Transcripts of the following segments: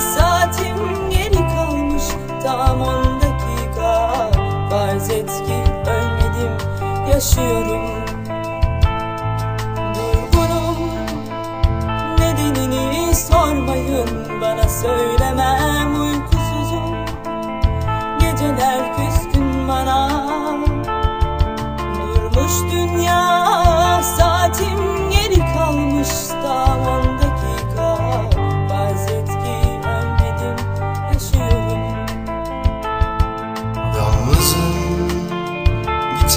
Saatim geri kalmış tam on dakika. Farz ölmedim yaşıyorum. Durgunum nedenini sormayın bana söylemem uykusuzum. Geceler küskün bana. Durmuş dünya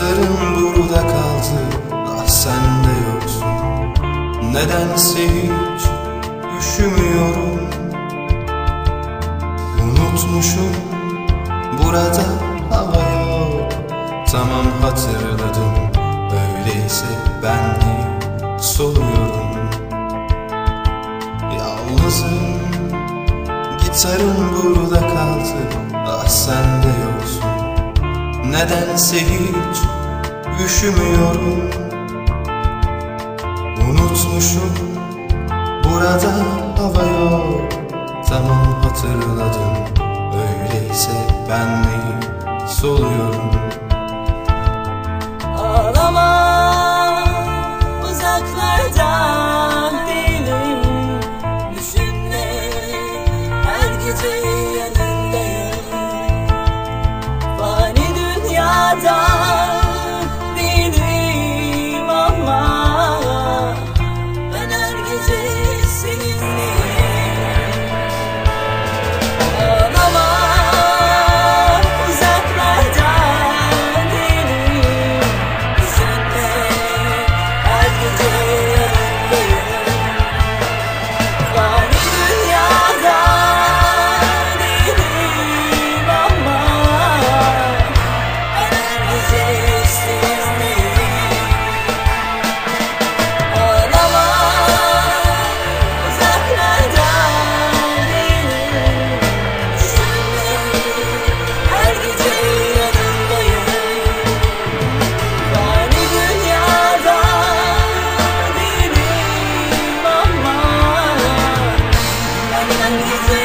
Gitarım burada kaldı. Ah sen de yoksun. Nedense hiç Üşümüyorum. Unutmuşum Burada hava yok. Tamam hatırladım. Öyleyse ben de soluyorum Yalnızım Gitarım burada kaldı. Ah sen de yoksun Nedense hiç Üşümüyorum. Unutmuşum Burada hava yok. Tamam hatırladım. Öyleyse ben neyi soluyorum Nắng.